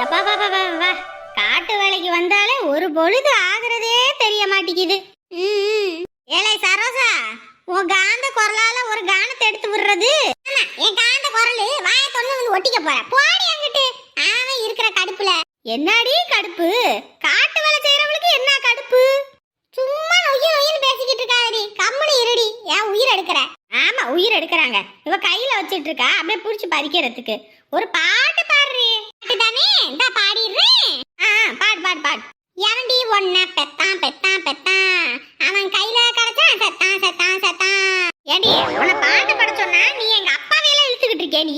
எப்பா பா பா, பா, பா. காட்டு வேலைக்கு வந்தாலே ஒரு பொழுது ஆகுறதே தெரிய மாட்டேங்குது. ஏலே சரோசா உன் காந்த குரலால ஒரு கானத்தை எடுத்து விடுறது? ஆமா என் காந்த குரல் வாய தொண்ணு வந்து ஒட்டிக்க போற. போடி அங்கிட்டு அவன் இருக்கிற கடுப்புல. என்னடி கடுப்பு? காட்டு வேலை செய்யறவளுக்கு என்ன கடுப்பு? சும்மா நொய்ய நொய்யன்னு பேசிக்கிட்டு இருக்காதடி. கம்முனு இருடி. ஏன் உயிர் எடுக்கிற? ஆமா உயிர் எடுக்கிறாங்க. இவ கையில வச்சிட்டு இருக்கா. அப்படியே புடிச்சு பறிக்கிறதுக்கு. ஒரு பாட்டு பாட்டு தானே? இந்த பாடிடுறேன் ஆ பாடு பாடு பாடு எவன்டி ஒன்ன பெத்தான் பெத்தான் பெத்தான் அவன் கையில கிடைச்சான் செத்தான் செத்தான் செத்தான் ஏடி உன்னை பாட்டு பாட சொன்னா நீ எங்க அப்பாவையெல்லாம் இழுத்துக்கிட்டு இருக்கே நீ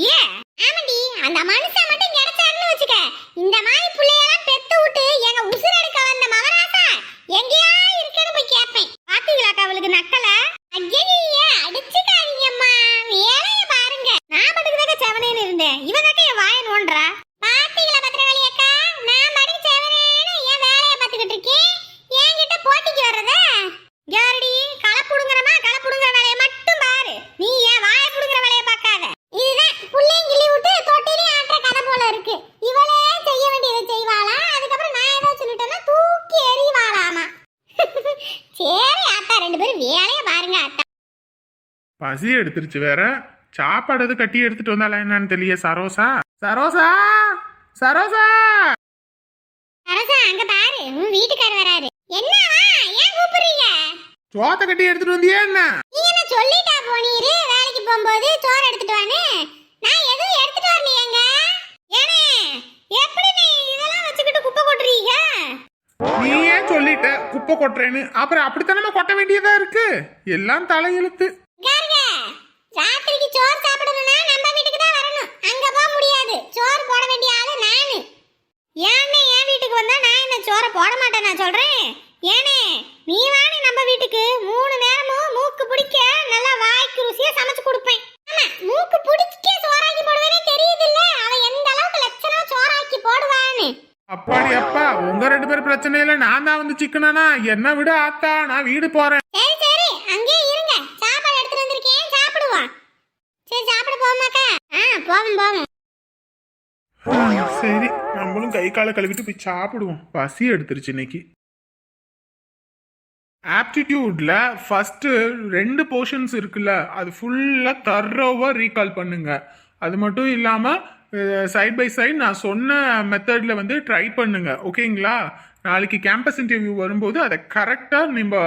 ஆமாடி அந்த மனுஷன் மட்டும் கிடைச்சாருன்னு வச்சுக்க இந்த மாதிரி பிள்ளையெல்லாம் பெத்து விட்டு எங்க உசுர் எடுக்க வந்த மகராசா எங்கேயா இருக்கேன்னு போய் கேட்பேன் பாத்தீங்களாக்கா அவளுக்கு நக்கல ஐயே அடிச்சுக்காதீங்கம்மா வேலைய பாருங்க நான் பட்டுக்கு செவனேன்னு இருந்தேன் இவனாக்க என் வாய நோன்றா பாத்தீங்களா பத்திரகாளி அக்கா நான் படுக்கு செவனேன்னு என் வேலைய பார்த்துக்கிட்டு இருக்கேன் என்கிட்ட போட்டிக்கு வர்றதா யாரடி களை புடுங்குறமா களை புடுங்குற வேலையை மட்டும் பாரு நீ ஏன் வாய புடுங்குற வேலையை பார்க்காத இதுதான் புள்ளையும் கிள்ளி விட்டு தொட்டிலே ஆட்டுற கதை போல இருக்கு இவளே செய்ய வேண்டியதை செய்வாளா அதுக்கப்புறம் நான் ஏதோ சொல்லிட்டேன்னா தூக்கி எறிவாளாமா சரி ஆத்தா ரெண்டு பேரும் வேலையை பாருங்க ஆத்தா பசி எடுத்துருச்சு வேற. சாப்பாடு எது கட்டி எடுத்துட்டு வந்தாளா என்னன்னு தெரியல சரோசா. சரோசா! சரோசா! அரசா அங்க பாரு உன் வீட்டுக்காரர் வராரு. என்னவா? ஏன் கூப்பிடுறீங்க? சோத்த கட்டி எடுத்துட்டு வந்தியா என்ன? நீ என்ன சொல்லிட்டா போனீரு வேலைக்கு போகும்போது சோறு எடுத்துட்டு வான்னு. நான் எதுவும் எடுத்துட்டு வரலையேங்க. ஏனே எப்படி நீ இதெல்லாம் வச்சுக்கிட்டு குப்பை கொட்டுறீங்க? நீ ஏன் சொல்லிட்ட குப்பை கொட்டுறேன்னு? அப்புறம் அப்படித்தானே கொட்ட வேண்டியதா இருக்கு? எல்லாம் தலையெழுத்து ராத்திரிக்கு சோறு சாப்பிடணும்னா நம்ம வீட்டுக்கு தான் வரணும். அங்க போக முடியாது. சோறு போட வேண்டிய ஆளு நானு. ஏன்னே என் வீட்டுக்கு வந்தா நான் என்ன சோறை போட மாட்டேன் நான் சொல்றேன். ஏனே நீ வாணி நம்ம வீட்டுக்கு. மூணு நேரமும் மூக்கு பிடிக்க நல்லா வாய்க்கு ருசியா சமைச்சு கொடுப்பேன். ஆமா மூக்கு பிடிக்க சோறாக்கி போடுவேனே தெரியுது இல்ல அவ எந்த அளவுக்கு லட்சணமா சோறாக்கி போடுவான்னு. அப்பாடி அப்பா உங்க ரெண்டு பேரும் பிரச்சனையில நான் தான் வந்து சிக்கனா என்ன விட ஆத்தா நான் வீடு போறேன் சரி சரி அங்கேயே இருங்க சாப்பாடு எடுத்துட்டு வந்திருக்கேன் சாப்பிடுவோம் சரி சாப்பிட போமாக்கா ஆ போவோம் போவோம் சரி நம்மளும் கை காலை கழுவிட்டு போய் சாப்பிடுவோம். பசி எடுத்துருச்சு இன்னைக்கு. ஆப்டிடியூட்ல ஃபர்ஸ்ட் ரெண்டு போர்ஷன்ஸ் இருக்குல்ல அது ஃபுல்லா தரோவா ரீகால் பண்ணுங்க. அது மட்டும் இல்லாம சைட் பை சைட் நான் சொன்ன மெத்தடில் வந்து ட்ரை பண்ணுங்க. ஓகேங்களா நாளைக்கு கேம்பஸ் இன்டர்வியூ வரும்போது அதை கரெக்டாக நம்ம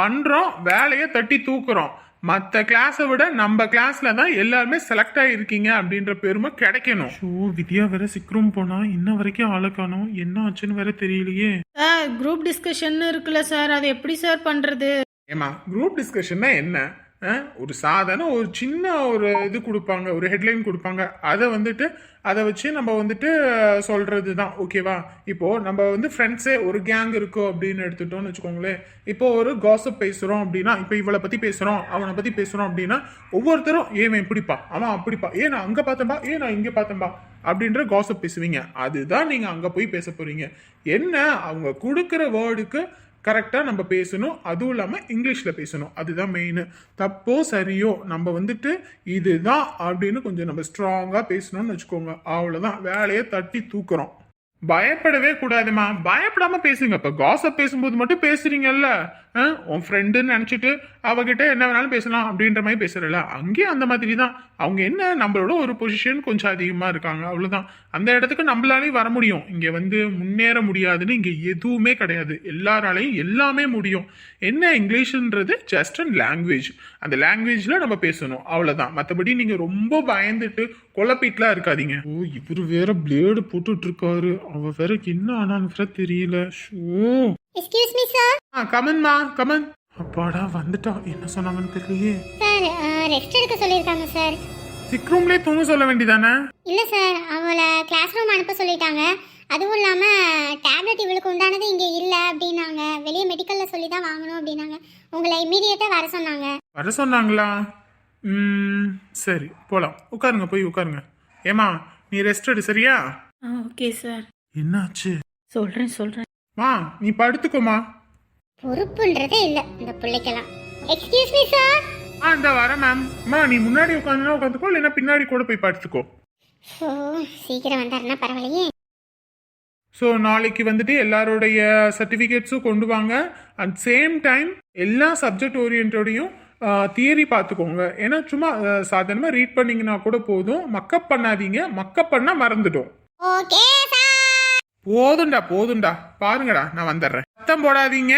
பண்ணுறோம் வேலையை தட்டி தூக்குறோம். மற்ற கிளாஸை விட நம்ம கிளாஸ்ல தான் எல்லாருமே செலக்ட் ஆகிருக்கீங்க அப்படின்ற பெருமை கிடைக்கணும். ஷோ வித்யா வேற சிக்ரம் போனா இன்ன வரைக்கும் ஆளை காணோம். என்ன ஆச்சுன்னு வேற தெரியலையே. சார் குரூப் டிஸ்கஷன் இருக்குல்ல சார். அது எப்படி சார் பண்றது? ஏமா குரூப் டிஸ்கஷன்னா என்ன? ஒரு சாதாரண ஒரு சின்ன ஒரு இது கொடுப்பாங்க ஒரு ஹெட்லைன் கொடுப்பாங்க. அதை வந்துட்டு அதை வச்சு நம்ம வந்துட்டு சொல்கிறது தான் ஓகேவா இப்போது நம்ம வந்து ஃப்ரெண்ட்ஸே ஒரு கேங் இருக்கோ அப்படின்னு எடுத்துட்டோம்னு வச்சுக்கோங்களேன். இப்போ ஒரு காசப் பேசுகிறோம் அப்படின்னா இப்போ இவளை பற்றி பேசுகிறோம் அவனை பற்றி பேசுகிறோம் அப்படின்னா ஒவ்வொருத்தரும் ஏன் பிடிப்பா இப்படிப்பா அவன் அப்படிப்பா ஏன் நான் அங்கே பார்த்தேன்பா. ஏன் நான் இங்கே பார்த்தேன்பா. அப்படின்ற காசப் பேசுவீங்க. அதுதான் நீங்கள் அங்கே போய் பேச போகிறீங்க என்ன? அவங்க கொடுக்குற வேர்டுக்கு கரெக்டாக நம்ம பேசணும். அதுவும் இல்லாமல் இங்கிலீஷில் பேசணும். அதுதான் மெயின் தப்போ சரியோ நம்ம வந்துட்டு இதுதான் அப்படின்னு கொஞ்சம் நம்ம ஸ்ட்ராங்காக பேசணும்னு வச்சுக்கோங்க. அவ்வளோதான் வேலையை தட்டி தூக்குறோம். பயப்படவே கூடாதுமா. பயப்படாம பேசுங்க. இப்போ காசப் பேசும்போது மட்டும் பேசுறீங்கல்ல? உன் ஃப்ரெண்டுன்னு நினச்சிட்டு அவகிட்ட என்ன வேணாலும் பேசலாம் அப்படின்ற மாதிரி பேசுறல அங்கேயும் அந்த மாதிரி தான் அவங்க என்ன? நம்மளோட ஒரு பொசிஷன் கொஞ்சம் அதிகமாக இருக்காங்க. அவ்வளோதான் அந்த இடத்துக்கு நம்மளாலையும் வர முடியும். இங்கே வந்து முன்னேற முடியாதுன்னு இங்கே எதுவுமே கிடையாது. எல்லாராலையும் எல்லாமே முடியும். என்ன இங்கிலீஷ்ன்றது? ஜஸ்ட் அண்ட் லாங்குவேஜ் அந்த லாங்குவேஜில் நம்ம பேசணும். அவ்வளோதான் மற்றபடி நீங்கள் ரொம்ப பயந்துட்டு குழப்பிட்டுலாம் இருக்காதீங்க. ஓ இவர் வேற பிளேடு போட்டுட்டு இருக்காரு அவ வேற என்ன ஆனான்னு வேற தெரியல. ஷோ. எக்ஸ்கியூஸ் மீ சார் ஆ கமன்மா கமன் அப்பாடா வந்துட்டா. என்ன சொன்னாங்கன்னு தெரியலையே. சார் ரெஸ்ட் எடுக்க சொல்லியிருக்காங்க சார் சிக் ரூம்லேயே தூங்க சொல்ல வேண்டியதானே? இல்லை சார் அவளை கிளாஸ் ரூம் அனுப்ப சொல்லிட்டாங்க. அதுவும் இல்லாமல் டேப்லெட் இவளுக்கு உண்டானது இங்கே இல்லை அப்படின்னாங்க. வெளியே மெடிக்கலில் சொல்லி தான் வாங்கணும் அப்படின்னாங்க. உங்களை இம்மீடியட்டாக வர சொன்னாங்க. வர சொன்னாங்களா? ம் சரி போலாம். உட்காருங்க போய் உட்காருங்க. ஏமா நீ ரெஸ்ட் எடு சரியா? ஆ ஓகே சார் என்னாச்சு? சொல்றேன் சொல்றேன். மா நீ படுத்துக்கோமா பொறுப்புன்றதே இல்லை இந்த பிள்ளைக்கெல்லாம். எக்ஸ்கியூஸ் மீ சார் ஆ இந்த வரேன் மேம் அம்மா நீ முன்னாடி உட்காந்துனா உட்காந்துக்கோ இல்லைன்னா பின்னாடி கூட போய் படுத்துக்கோ ஓ சீக்கிரம் வந்தாருன்னா பரவாயில்லையே. ஸோ நாளைக்கு வந்துட்டு எல்லாருடைய சர்டிஃபிகேட்ஸும் கொண்டு வாங்க. அட் சேம் டைம் எல்லா சப்ஜெக்ட் ஓரியன்டோடையும் தியரி பார்த்துக்கோங்க. ஏன்னா சும்மா சாதாரணமாக ரீட் பண்ணீங்கன்னா கூட போதும். மக்கப் பண்ணாதீங்க. மக்கப் பண்ணால் மறந்துடும். போதும்டா போதும்டா. பாருங்கடா நான் வந்துடுறேன். சத்தம் போடாதீங்க.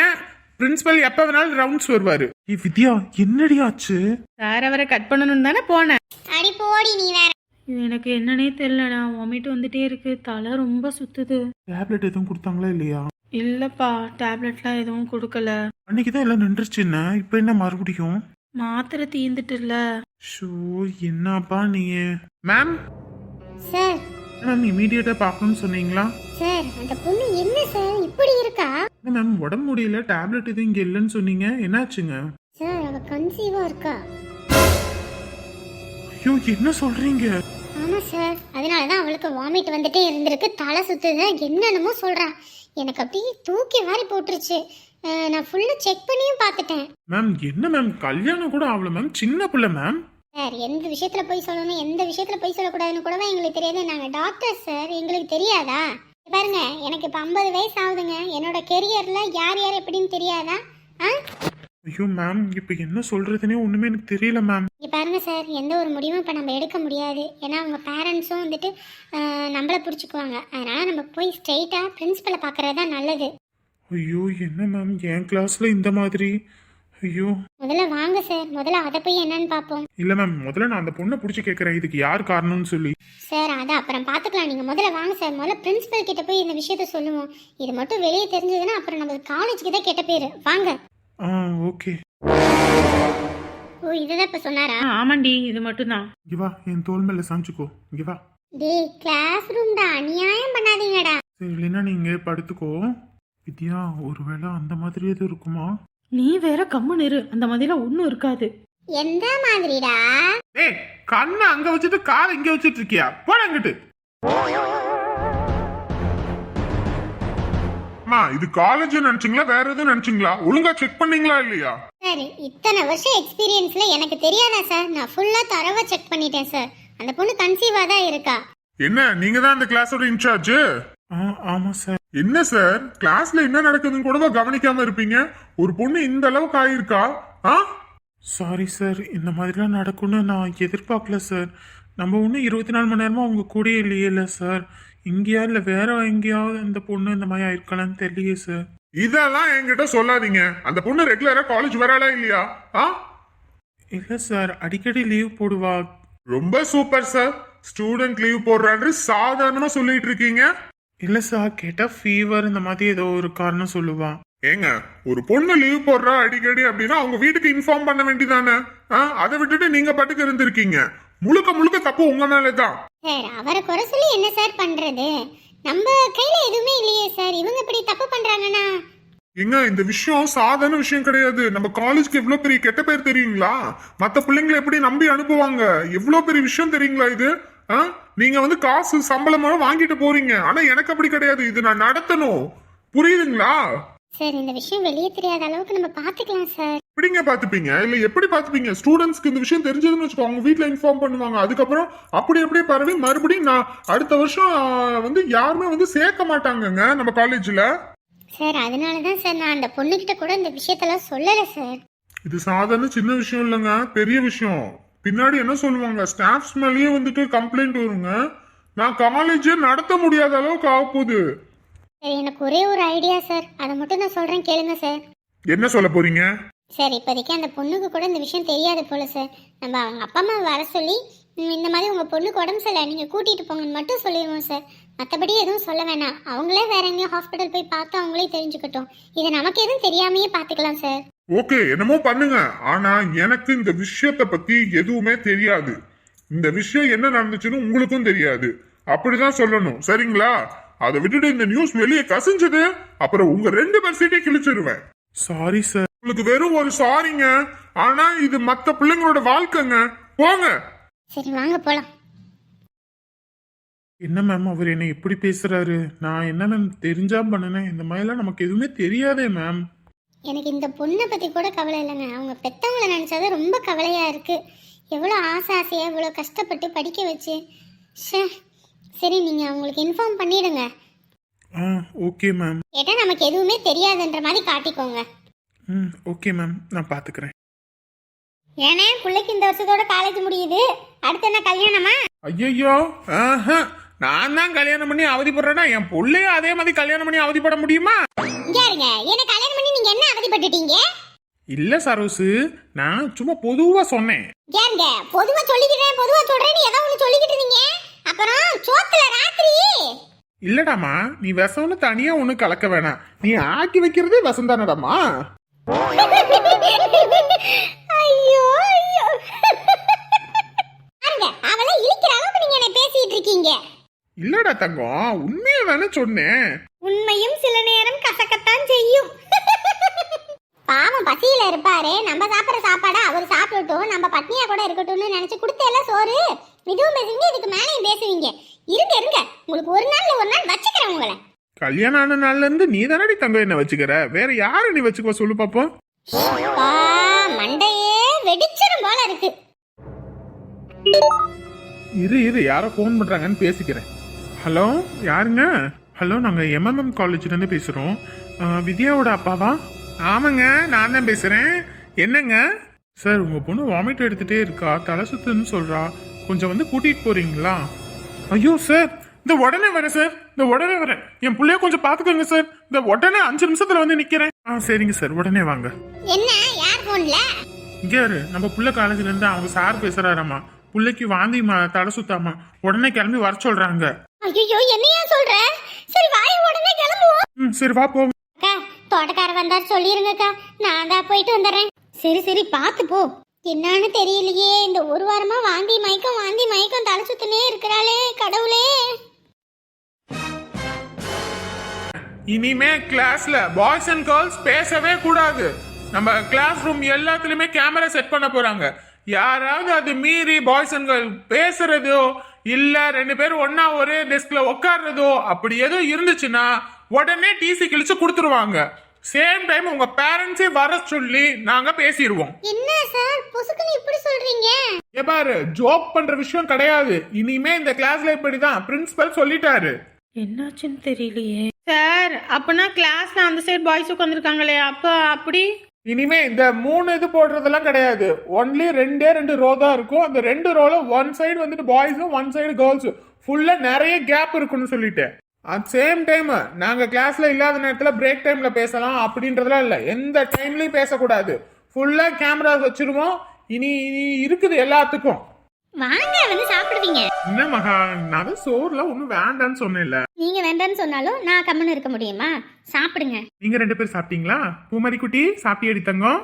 பிரின்சிபல் எப்போ வேணாலும் ரவுண்ட்ஸ் வருவாரு வித்யா என்னடி ஆச்சு? சார் அவரை கட் பண்ணணும்னு தானே போனேன். அடி போடி நீ வேற. இது எனக்கு என்னன்னே தெரியலடா வாமிட் வந்துட்டே இருக்கு தலை ரொம்ப சுத்துது. டேப்லெட் எதுவும் கொடுத்தாங்களா இல்லையா? இல்லப்பா டேப்லெட்லாம் எதுவும் கொடுக்கல. அன்னைக்கு தான் எல்லாம் நின்றுச்சுன்னு இப்போ என்ன மறுபடியும்? மாத்திரை தீந்துட்டுல ஷோ என்னப்பா நீ? மேம் சார் மேம் இமீடியட்டா பார்க்கணும்னு சொன்னீங்களா? சார் அந்த பொண்ணு என்ன சார்? இப்படி இருக்கா? மேம் உடம்பு முடியல டேப்லெட் எதுவும் இங்க இல்லைன்னு சொன்னீங்க. என்னாச்சுங்க? சார் அவ கன்சீவா இருக்கா? ஐயோ என்ன சொல்றீங்க? ஆமா சார். அதனால தான் அவளுக்கு வாமிட் வந்துட்டே இருந்திருக்கு. தலை சுத்துது. என்னென்னமோ சொல்றா. எனக்கு அப்படியே தூக்கி வாரி போட்டுருச்சு. அஹ், நான் ஃபுல்லா செக் பண்ணியும் பார்த்துட்டேன். மேம் என்ன மேம் கல்யாணம் கூட ஆகல மேம் சின்ன பிள்ளை மேம் சார் எந்த விஷயத்துல போய் சொல்லணும் எந்த விஷயத்துல போய் சொல்லக்கூடாதுன்னு கூடவா எங்களுக்கு தெரியாது. நாங்க டாக்டர் சார் எங்களுக்கு தெரியாதா? பாருங்க எனக்கு இப்ப ஐம்பது வயசு ஆகுதுங்க. என்னோட கெரியர்ல யார் யார் எப்படின்னு தெரியாதா? ஆ? ஐயோ மேம் இப்போ என்ன சொல்றதுனே ஒண்ணுமே எனக்கு தெரியல மேம் இங்க பாருங்க சார் எந்த ஒரு முடிவும் இப்போ நம்ம எடுக்க முடியாது. ஏன்னா அவங்க பேரண்ட்ஸும் வந்துட்டு நம்மள பிடிச்சிக்குவாங்க. அதனால நம்ம போய் ஸ்ட்ரெயிட்டாக பிரின்சிபலை பார்க்கறது தான் நல்லது. ஐயோ என்ன மேம் என் கிளாஸ்ல இந்த மாதிரி. ஐயோ. முதல்ல வாங்க சார் முதல்ல அதை போய் என்னன்னு பார்ப்போம் இல்ல மேம் முதல்ல நான் அந்த பொண்ணை பிடிச்சி கேட்கறேன் இதுக்கு யார் காரணம்னு சொல்லி. சார் அதை அப்புறம் பார்த்துக்கலாம் நீங்கள் முதல்ல வாங்க சார் முதல்ல பிரின்சிபல் கிட்ட போய் இந்த விஷயத்த சொல்லுவோம். இது மட்டும் வெளியே தெரிஞ்சதுன்னா அப்புறம் நம்ம காலேஜுக்கு தான் கெட்ட பேர். வாங்க. ஆ ஓகே. ஓ இதுதான் இப்போ சொன்னாரா? ஆ, ஆமாண்டி. இது மட்டும்தான். இங்க வா. என் தோல் மேல சாஞ்சுக்கோ. இங்க வா. டேய் கிளாஸ் ரூம்டா அநியாயம் பண்ணாதீங்கடா. சரி இல்லைன்னா நீங்க படுத்துக்கோ. வித்யா ஒருவேளை அந்த மாதிரி எதுவும் இருக்குமா? நீ வேற கம்முன்னு இரு. அந்த மாதிரிலாம் ஒன்றும் இருக்காது. எந்த மாதிரிடா? ஏய் கண்ணை அங்க வச்சுட்டு காலை இங்க வச்சுட்டு இருக்கியா? போட அங்கிட்டு அம்மா இது காலேஜ் நினைச்சீங்களா? வேற எதுவும் நினைச்சீங்களா? ஒழுங்கா செக் பண்ணீங்களா இல்லையா? சார் இத்தனை வருஷம் எக்ஸ்பீரியன்ஸ்ல எனக்கு தெரியாதா சார் நான் ஃபுல்லா தரவா செக் பண்ணிட்டேன் சார் அந்த பொண்ணு கன்சீவா தான் இருக்கா. என்ன நீங்க தான் அந்த கிளாஸோட இன்சார்ஜ் ஆமா சார். என்ன சார்? கிளாஸ்ல என்ன நடக்குதுன்னு கூட கவனிக்காம இருப்பீங்க? ஒரு பொண்ணு இந்த அளவுக்கு ஆயிருக்கா? ஆ? சாரி சார் இந்த மாதிரிலாம் நடக்கும்னு நான் எதிர்பார்க்கல சார். நம்ம ஒன்றும் இருபத்தி நாலு மணி நேரமா உங்க கூடயே இல்லையே சார். இங்கேயா இல்லை வேற எங்கேயாவது அந்த பொண்ணு இந்த மாதிரி ஆயிருக்கலாம்னு தெரியலையே சார். இதெல்லாம் என்கிட்ட சொல்லாதீங்க. அந்த பொண்ணு ரெகுலரா காலேஜ் வராளா இல்லையா? ஆ? இல்ல சார் அடிக்கடி லீவ் போடுவா. ரொம்ப சூப்பர் சார். ஸ்டூடெண்ட் லீவ் போடுறான்னு சாதாரணமா சொல்லிட்டு இருக்கீங்க. இல்ல சார் கேட்டா ஃபீவர் இந்த மாதிரி ஏதோ ஒரு காரணம் சொல்லுவா. ஏங்க ஒரு பொண்ணு லீவ் போடுறா அடிக்கடி அப்படின்னா அவங்க வீட்டுக்கு இன்ஃபார்ம் பண்ண வேண்டியதானே? அதை விட்டுட்டு நீங்க பாட்டுக்கு இருந்திருக்கீங்க. முழுக்க முழுக்க தப்பு உங்க மேலதான். சார் அவரை குறை சொல்லி என்ன சார் பண்றது? நம்ம கையில எதுவுமே இல்லையே சார். இவங்க இப்படி தப்பு பண்றாங்கன்னா? ஏங்க இந்த விஷயம் சாதாரண விஷயம் கிடையாது. நம்ம காலேஜ்க்கு எவ்வளவு பெரிய கெட்ட பேர் தெரியுங்களா? மத்த பிள்ளைங்களை எப்படி நம்பி அனுப்புவாங்க? எவ்வளவு பெரிய விஷயம் தெரியுங்களா இது? நீங்க வந்து காசு சம்பளமா வாங்கிட்டு போறீங்க. ஆனா எனக்கு அப்படி கிடையாது. இது நான் நடத்தணும். புரியுதுங்களா? சார் இந்த விஷயம் வெளியே தெரியாத அளவுக்கு நம்ம பாத்துக்கலாம் சார். எப்படிங்க பாத்துப்பீங்க இல்ல எப்படி பாத்துப்பீங்க ஸ்டூடெண்ட்ஸ்க்கு இந்த விஷயம் தெரிஞ்சதுன்னு வச்சுக்கோ அவங்க வீட்ல இன்ஃபார்ம் பண்ணுவாங்க. அதுக்கப்புறம் அப்படி அப்படியே பரவி மறுபடியும் நான் அடுத்த வருஷம் வந்து யாருமே வந்து சேர்க்க மாட்டாங்கங்க நம்ம காலேஜ்ல சார் அதனால தான் சார் நான் அந்த பொண்ணுகிட்ட கூட இந்த விஷயத்தெல்லாம் சொல்லலை சார். இது சாதாரண சின்ன விஷயம் இல்லைங்க. பெரிய விஷயம். பின்னாடி என்ன சொல்லுவாங்க ஸ்டாஃப்ஸ் மேலேயே வந்துட்டு கம்ப்ளைண்ட் வருங்க. நான் காலேஜே நடத்த முடியாத அளவுக்கு ஆக போகுது. சார் எனக்கு ஒரே ஒரு ஐடியா சார் அதை மட்டும் நான் சொல்றேன் கேளுங்க சார் என்ன சொல்ல போறீங்க? சார் இப்போதைக்கு அந்த பொண்ணுக்கு கூட இந்த விஷயம் தெரியாது போல சார் நம்ம அவங்க அப்பா அம்மா வர சொல்லி ம், இந்த மாதிரி உங்கள் பொண்ணுக்கு உடம்பு சரியில்லை. நீங்கள் கூட்டிகிட்டு போங்கன்னு மட்டும் சொல்லிடுவோம் சார் மற்றபடி எதுவும் சொல்ல வேணாம். அவங்களே வேற எங்கேயும் ஹாஸ்பிட்டல் போய் பார்த்து அவங்களே தெரிஞ்சுக்கட்டும். இது நமக்கு எதுவும் தெரியாமையே பார்த்துக்கலாம் சார் ஓகே என்னமோ பண்ணுங்க. ஆனா எனக்கு இந்த விஷயத்த பத்தி எதுவுமே தெரியாது. இந்த விஷயம் என்ன நடந்துச்சுன்னு உங்களுக்கும் தெரியாது. அப்படிதான் சொல்லணும். சரிங்களா? அதை விட்டுட்டு இந்த நியூஸ் வெளியே கசிஞ்சது அப்புறம் உங்க ரெண்டு பேர் சீட்டை கிழிச்சிருவேன். சாரி சார் உங்களுக்கு வெறும் ஒரு சாரிங்க ஆனா இது மத்த பிள்ளைங்களோட வாழ்க்கைங்க. போங்க. சரி வாங்க போகலாம் என்ன மேம் அவர் என்ன எப்படி பேசுறாரு? நான் என்ன மேம் தெரிஞ்சா பண்ணினேன்? இந்த மாதிரிலாம் நமக்கு எதுவுமே தெரியாதே மேம் எனக்கு இந்த பொண்ணை பற்றி கூட கவலை இல்லைங்க. அவங்க பெற்றவங்கள நினச்சாதான் ரொம்ப கவலையாக இருக்குது எவ்வளோ ஆசை ஆசையாக இவ்வளோ கஷ்டப்பட்டு படிக்க வச்சு. ஷே சரி நீங்கள் அவங்களுக்கு இன்ஃபார்ம் பண்ணிடுங்க. ஆ ஓகே மேம் கேட்டா நமக்கு எதுவுமே தெரியாதுன்ற மாதிரி காட்டிக்கோங்க. ம் ஓகே மேம் நான் பார்த்துக்கிறேன் ஏனே பிள்ளைக்கு இந்த வருஷத்தோட காலேஜ் முடியுது. அடுத்து என்ன கல்யாணமா? ஐயோ ஆஹா. நான் தான் கல்யாணம் பண்ணி அவதிப்படுறேன்னா என் பிள்ளையும் அதே மாதிரி கல்யாணம் பண்ணி அவதிப்பட முடியுமா? இருங்க. என்ன கல்யாணம் பண்ணி நீங்க என்ன அவதிப்பட்டுட்டீங்க? இல்ல சரோசு நான் சும்மா பொதுவா சொன்னேன். ஏங்க பொதுவா சொல்லிக்கிறேன் பொதுவா சொல்றேன்னு ஏதோ ஒண்ணு சொல்லிக்கிட்டு இருந்தீங்க. அப்புறம் சோத்துல ராத்திரி. இல்லடாமா நீ விஷம்னு தனியா ஒண்ணு கலக்க வேணாம். நீ ஆக்கி வைக்கிறதே விஷம் தானடாமா? ஐயோ ஐயோ. அவளை இழுக்கிற அளவுக்கு நீங்க என்ன பேசிட்டு இருக்கீங்க. இல்லடா தங்கம் உண்மையை தானே சொன்னேன். உண்மையும் சில நேரம் கசக்கத்தான் செய்யும். பாவம் பசியில இருப்பாரு நம்ம சாப்பிடுற சாப்பாடை அவர் சாப்பிடட்டும் நம்ம பட்னியா கூட இருக்கட்டும்னு நினைச்சு கொடுத்தேல சோறு. இதுவும் பேசுவீங்க இதுக்கு மேலேயும் பேசுவீங்க. இருங்க இருங்க. உங்களுக்கு ஒரு நாள்ல ஒரு நாள் வச்சுக்கிறேன் உங்களை. கல்யாணம் ஆன நாள்ல இருந்து நீ தானடி தங்கம் என்ன வச்சுக்கிற? வேற யாரை நீ வச்சுக்கோ சொல்லு பாப்போம். மண்டையே வெடிச்சிரும் போல இருக்கு. இரு இரு யாரோ ஃபோன் பண்றாங்கன்னு பேசிக்கிறேன். ஹலோ யாருங்க? ஹலோ நாங்க எம்எம்எம் காலேஜ்ல இருந்து பேசுறோம். ஆ, வித்யாவோட அப்பாவா? ஆமாங்க நான் தான் பேசுறேன். என்னங்க? சார் உங்க பொண்ணு வாமிட் எடுத்துட்டே இருக்கா தலை சுத்துன்னு சொல்றா. கொஞ்சம் வந்து கூட்டிட்டு போறீங்களா? ஐயோ சார் இந்த உடனே வரேன் சார். இந்த உடனே வரேன். என் பிள்ளைய கொஞ்சம் பாத்துக்கோங்க சார். இந்த உடனே அஞ்சு நிமிஷத்துல வந்து நிக்கிறேன். ஆ சரிங்க சார். உடனே வாங்க. என்ன யார் போன்ல இங்க நம்ம புள்ள காலேஜ்ல இருந்து அவங்க சார் பேசுறாராமா. புள்ளைக்கு வாந்தி தலை சுத்தாமா. உடனே கிளம்பி வர சொல்றாங்க. ஐயோ என்னையா சொல்ற? சரி வாய உடனே கிளம்புவோம். ம் சரி வா போவோம் அக்கா தோட்டக்காரர் வந்தார் சொல்லிருங்கக்கா. நான் தான் போயிட்டு வந்துடுறேன். சரி சரி பார்த்து போ. என்னன்னு தெரியலையே. இந்த ஒரு வாரமா வாந்தி மயக்கம் வாந்தி மயக்கம் தலை சுத்தினே இருக்கிறாளே கடவுளே. இனிமே கிளாஸ்ல பாய்ஸ் அண்ட் கேர்ள்ஸ் பேசவே கூடாது. நம்ம கிளாஸ் ரூம் எல்லாத்துலயுமே கேமரா செட் பண்ண போறாங்க. யாராவது அது மீறி பாய்ஸ் அண்ட் கேர்ள் பேசுறதோ இல்ல ரெண்டு பேரும் ஒண்ணா ஒரே டெஸ்க்ல உட்கார்றதோ அப்படி எதுவும் இருந்துச்சுன்னா உடனே டிசி கிழிச்சு கொடுத்துருவாங்க. சேம் டைம் உங்க பேரண்ட்ஸே வர சொல்லி நாங்க பேசிடுவோம் என்ன சார்? பொசுக்குன்னு இப்படி சொல்றீங்க? ஏ பாரு ஜோக் பண்ற விஷயம் கிடையாது. இனிமே இந்த கிளாஸ்ல இப்படிதான். பிரின்சிபல் சொல்லிட்டாரு. என்னாச்சுன்னு தெரியலையே. சார் அப்பனா கிளாஸ்ல அந்த சைடு பாய்ஸ் உட்காந்துருக்காங்களே அப்போ அப்படி? இனிமே இந்த மூணு இது போடுறதெல்லாம் கிடையாது. ஒன்லி ரெண்டே ரெண்டு ரோ தான் இருக்கும். அந்த ரெண்டு ரோல ஒன் சைடு வந்துட்டு பாய்ஸும் ஒன் சைடு கேர்ள்ஸும் ஃபுல்லா நிறைய கேப் இருக்குன்னு சொல்லிட்டேன். அட் சேம் டைம் நாங்க கிளாஸ்ல இல்லாத நேரத்துல பிரேக் டைம்ல பேசலாம் அப்படின்றதுலாம் இல்ல. எந்த டைம்லயும் பேசக்கூடாது. ஃபுல்லா கேமரா வச்சிருவோம். இனி இனி இருக்குது எல்லாத்துக்கும். வாங்க வந்து சாப்பிடுவீங்க. என்ன மகா நான் சோறுலாம் ஒன்றும் வேண்டான்னு சொன்னேன்ல. நீங்க வேண்டான்னு சொன்னாலும் நான் கம்முன்னு இருக்க முடியுமா? சாப்பிடுங்க. நீங்க ரெண்டு பேரும் சாப்பிட்டீங்களா? பூமாரி குட்டி சாப்பிட்டியடி தங்கம்?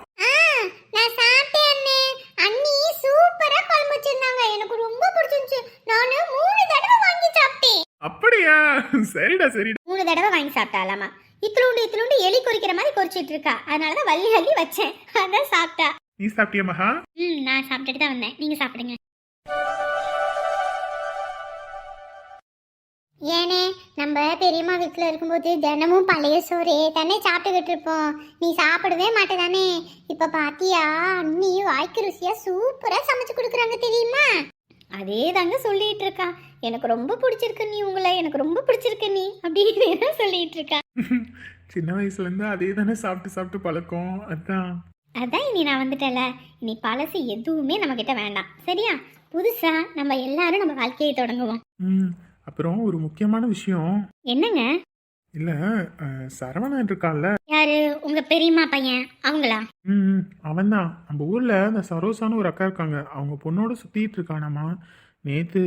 நான் சாப்பிட்டேன் அண்ணே. அண்ணி சூப்பரா குழம்பு வச்சிருந்தாங்க. எனக்கு ரொம்ப பிடிச்சிருந்துச்சு. நானு மூணு தடவை வாங்கி சாப்பிட்டேன். அப்படியா? சரிடா சரிடா. மூணு தடவை வாங்கி சாப்பிட்டாலாமா இத்திலுண்டு இத்திலுண்டு எலி குறிக்கிற மாதிரி குறிச்சிட்டு இருக்கா. அதனாலதான் வள்ளி அள்ளி வச்சேன். அதான் சாப்பிட்டா. நீ சாப்பிட்டியா மகா? ம் நான் சாப்பிட்டுட்டு தான் வந்தேன். நீங்க சாப்பிடுங்க. ஏனே நம்ம பெரியம்மா வீட்டில் இருக்கும்போது தினமும் பழைய சோறு தானே சாப்பிட்டுக்கிட்டு இருப்போம் நீ சாப்பிடவே மாட்டேதானே? இப்போ பாத்தியா அண்ணி வாய்க்கு ருசியா சூப்பராக சமைச்சு கொடுக்குறாங்க தெரியுமா? அதே தாங்க சொல்லிட்டு இருக்கா எனக்கு ரொம்ப பிடிச்சிருக்கு நீ உங்களை எனக்கு ரொம்ப பிடிச்சிருக்கு நீ அப்படின்னு தான் சொல்லிட்டு இருக்கா சின்ன வயசுல இருந்து அதே தானே சாப்பிட்டு சாப்பிட்டு பழக்கம் அதான். அதான் இனி நான் வந்துட்டேல இனி பழசு எதுவுமே நம்ம கிட்ட வேண்டாம். சரியா? புதுசா நம்ம எல்லாரும் நம்ம வாழ்க்கையை தொடங்குவோம். அப்புறம் ஒரு முக்கியமான விஷயம். என்னங்க? இல்ல அஹ், சரவணன் இருக்கான்ல. யாரு? உங்க பெரியம்மா பையன். அவங்களா? ம் அவன் தான் நம்ம ஊர்ல அந்த சரோசான்னு ஒரு அக்கா இருக்காங்க. அவங்க பொண்ணோட சுத்திட்டு இருக்கானாமா. நேத்து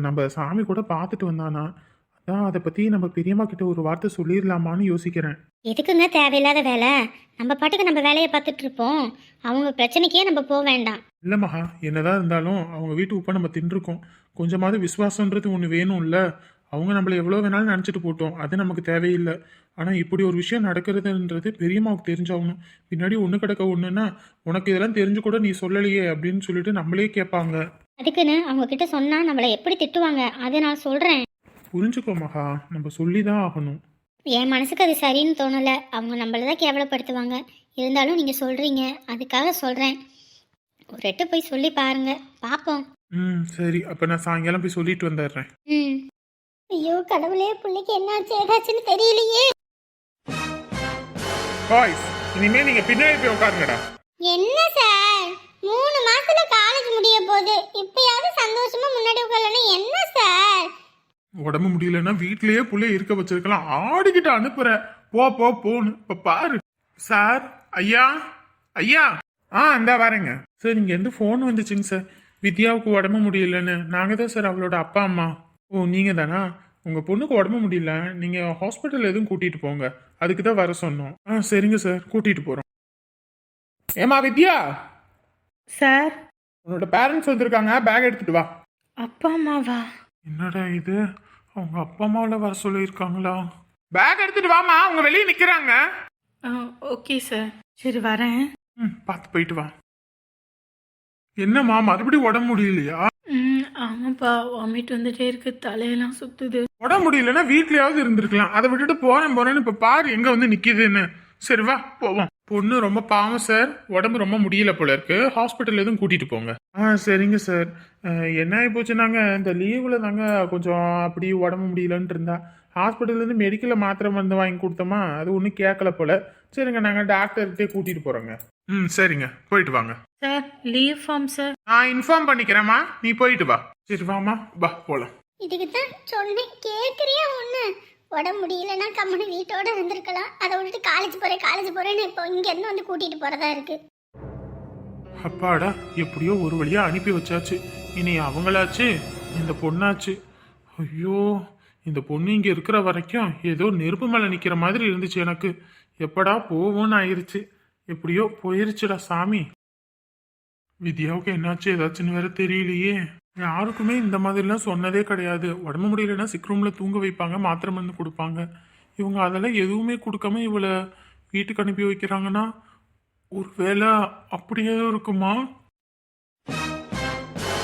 நம்ம சாமி கூட பார்த்துட்டு வந்தானா. அதான் அதை பத்தி நம்ம பெரியம்மா கிட்ட ஒரு வார்த்தை சொல்லிடலாமான்னு யோசிக்கிறேன். எதுக்குங்க தேவையில்லாத வேலை? நம்ம பாட்டுக்கு நம்ம வேலையை பார்த்துட்டு இருப்போம். அவங்க பிரச்சனைக்கே நம்ம போக வேண்டாம். இல்ல மகா என்னதான் இருந்தாலும் அவங்க வீட்டு உப்ப நம்ம தின்றுருக்கோம். கொஞ்சமாவது விசுவாசன்றது ஒன்று வேணும்ல. அவங்க நம்மளை எவ்வளோ வேணாலும் நினச்சிட்டு போட்டோம். அது நமக்கு தேவையில்லை. ஆனால் இப்படி ஒரு விஷயம் நடக்கிறதுன்றது பெரியம்மாவுக்கு தெரிஞ்சாகணும். பின்னாடி ஒன்று கிடக்க ஒன்றுன்னா உனக்கு இதெல்லாம் தெரிஞ்சு கூட நீ சொல்லலையே அப்படின்னு சொல்லிட்டு நம்மளே கேட்பாங்க. அதுக்குன்னு அவங்க கிட்ட சொன்னா நம்மளை எப்படி திட்டுவாங்க? அதை நான் சொல்றேன். புரிஞ்சுக்கோ மகா. நம்ம சொல்லி தான் ஆகணும். என் மனசுக்கு அது சரின்னு தோணல. அவங்க நம்மள தான் கேவலப்படுத்துவாங்க. இருந்தாலும் நீங்க சொல்றீங்க. அதுக்காக சொல்றேன். ஒரு எட்டு போய் சொல்லி பாருங்க. பாப்போம். ம் சரி. அப்போ நான் சாயங்காலம் போய் சொல்லிட்டு வந்துடுறேன் ம். ஐயோ கடவுளே பிள்ளைக்கு என்னாச்சு? ஏதாச்சுன்னு தெரியலையே. பாய்ஸ் இனிமே நீங்க பின்னாடி போய் உட்காருங்கடா என்ன சார்? மூணு மாசத்துல காலேஜ் முடிய போகுது. இப்பயாவது சந்தோஷமா முன்னாடி உட்காரலன்னா என்ன சார்? உடம்பு முடியலன்னா வீட்லயே புள்ள இருக்க வச்சிருக்கலாம். ஆடிக்கிட்டு அனுப்புற. போ போ போன்னு. இப்ப பாரு. சார் ஐயா ஐயா. ஆ இந்தா வரேங்க சார் இங்க இருந்து ஃபோன் வந்துச்சுங்க சார். வித்யாவுக்கு உடம்பு முடியலன்னு. நாங்க தான் சார் அவளோட அப்பா அம்மா. ஓ நீங்க தானா? உங்க பொண்ணுக்கு உடம்பு முடியல. நீங்க ஹாஸ்பிட்டல் எதுவும் கூட்டிட்டு போங்க. அதுக்கு தான் வர சொன்னோம். ஆ சரிங்க சார். கூட்டிட்டு போறோம். ஏமா வித்யா? சார். உன்னோட பேரண்ட்ஸ் வந்திருக்காங்க. பேக் எடுத்துட்டு வா. அப்பா அம்மாவா? என்னடா இது? அவங்க அப்பா அம்மாவில் வர சொல்லியிருக்காங்களா? பேக் எடுத்துட்டு வாமா அவங்க வெளியே நிக்கிறாங்க. ஆ ஓகே சார். சரி வரேன். ம் பார்த்து போயிட்டு வா. என்னம்மா மறுபடியும் உடம்பு முடியலையா? ம் ஆமாப்பா வாமிட் வந்துட்டே இருக்கு தலையெல்லாம் சுத்துது. உடம்பு முடியலன்னா வீட்லயாவது இருந்திருக்கலாம். அதை விட்டுட்டு போறேன் போறேன்னு இப்ப பாரு எங்க வந்து நிக்குதுன்னு. சரி வா போவோம். பொண்ணு ரொம்ப பாவம் சார் உடம்பு ரொம்ப முடியல போல இருக்கு. ஹாஸ்பிட்டல் எதுவும் கூட்டிட்டு போங்க. ஆ சரிங்க சார் என்ன ஆகி போச்சுனாங்க இந்த லீவில் தாங்க கொஞ்சம் அப்படி உடம்பு முடியலன்ட்டு இருந்தா. ஹாஸ்பிட்டல்ல இருந்து மெடிக்கல்ல மாத்திரை மருந்து வாங்கி கொடுத்தோமா? அது ஒன்றும் கேட்கல போல. சரிங்க நாங்கள் டாக்டர்கிட்டே கூட்டிட்டு போறோங்க. ம் சரிங்க. போயிட்டு வாங்க. சார் லீவ் ஃபார்ம் சார் நான் இன்ஃபார்ம் பண்ணிக்கிறேம்மா. நீ போயிட்டு வா. சரி வாமா வா போலாம். இதுக்கு தான் சொன்னேன். கேட்குறியா ஒன்று உடம்பு முடியலன்னா கம்மனு வீட்டோட இருந்திருக்கலாம். அதை விட்டுட்டு காலேஜ் போகிறேன் காலேஜ் போகிறேன்னு இப்போ இங்கேருந்து வந்து கூட்டிகிட்டு போகிறதா இருக்கு. அப்பாடா எப்படியோ ஒரு வழியா அனுப்பி வச்சாச்சு. இனி அவங்களாச்சு இந்த பொண்ணாச்சு. ஐயோ இந்த பொண்ணு இங்கே இருக்கிற வரைக்கும் ஏதோ நெருப்பு மேலே நிற்கிற மாதிரி இருந்துச்சு எனக்கு. எப்படா போவோன்னு ஆயிருச்சு. எப்படியோ போயிருச்சுடா சாமி. வித்யாவுக்கு என்னாச்சு? ஏதாச்சுன்னு வேற தெரியலையே. யாருக்குமே இந்த மாதிரிலாம் சொன்னதே கிடையாது. உடம்பு முடியலன்னா சிக் ரூமில் தூங்க வைப்பாங்க மாத்திரை மருந்து கொடுப்பாங்க. இவங்க அதெல்லாம் எதுவுமே கொடுக்காம இவளை வீட்டுக்கு அனுப்பி வைக்கிறாங்கன்னா ஒரு வேலை அப்படியே இருக்குமா?